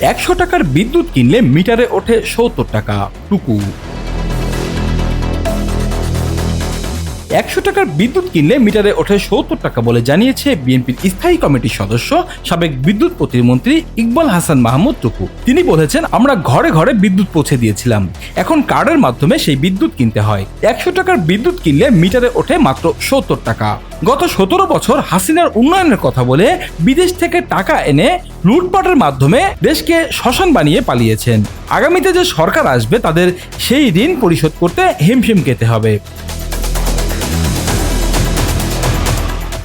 একশো টাকার বিদ্যুৎ কিনলে মিটারে ওঠে সত্তর টাকা। টুকু। একশো টাকার বিদ্যুৎ কিনলে মিটারে ওঠে সত্তর টাকা বলে জানিয়েছে বিএনপির স্থায়ী কমিটির সদস্য সাবেক বিদ্যুৎ প্রতিমন্ত্রী ইকবাল হাসান মাহমুদ টুকু তিনি বলেছেন, আমরা ঘরে ঘরে বিদ্যুৎ পৌঁছে দিয়েছিলাম। এখন কার্ডের মাধ্যমে সেই বিদ্যুৎ কিনতে হয়। একশো টাকার বিদ্যুৎ কিনলে মিটারে ওঠে মাত্র সত্তর টাকা। গত সতেরো বছর হাসিনার উন্নয়নের কথা বলে বিদেশ থেকে টাকা এনে লুটপাটের মাধ্যমে দেশকে শ্মশান বানিয়ে পালিয়েছেন। আগামীতে যে সরকার আসবে, তাদের সেই ঋণ পরিশোধ করতে হিমশিম খেতে হবে।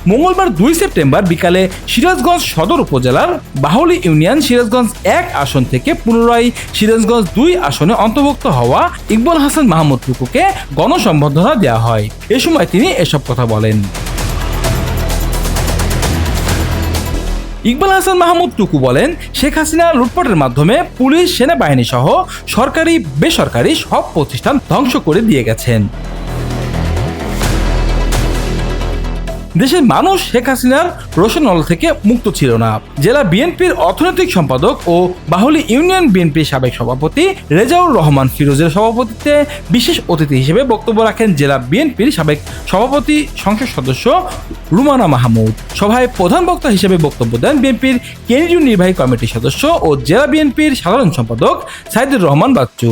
মঙ্গলবার দুই সেপ্টেম্বর বিকালে সিরাজগঞ্জ সদর উপজেলার বাহুলি ইউনিয়ন সিরাজগঞ্জ এক আসন থেকে পুনরায় সিরাজগঞ্জ দুই আসনে অন্তর্ভুক্ত হওয়া ইকবাল হাসান মাহমুদ টুকুকে গণসম্বর্ধনা দেওয়া হয়। এ সময় তিনি এসব কথা বলেন। ইকবাল হাসান মাহমুদ টুকু বলেন, শেখ হাসিনা লুটপাটের মাধ্যমে পুলিশ সেনাবাহিনী সহ সরকারি, বেসরকারি সব প্রতিষ্ঠান ধ্বংস করে দিয়ে গেছেন। দেশের মানুষ শেখ হাসিনার রোশনল থেকে মুক্ত ছিল না। জেলা বিএনপির অর্থনৈতিক সম্পাদক ও বাহুলি ইউনিয়ন বিএনপির সাবেক সভাপতি রেজাউর রহমান ফিরোজের সভাপতিত্বে বিশেষ অতিথি হিসেবে বক্তব্য রাখেন জেলা বিএনপির সাবেক সভাপতি সংসদ সদস্য রুমানা মাহমুদ। সভায় প্রধান বক্তা হিসেবে বক্তব্য দেন বিএনপির কেন্দ্রীয় নির্বাহী কমিটির সদস্য ও জেলা বিএনপির সাধারণ সম্পাদক সাইদুর রহমান বাচ্চু।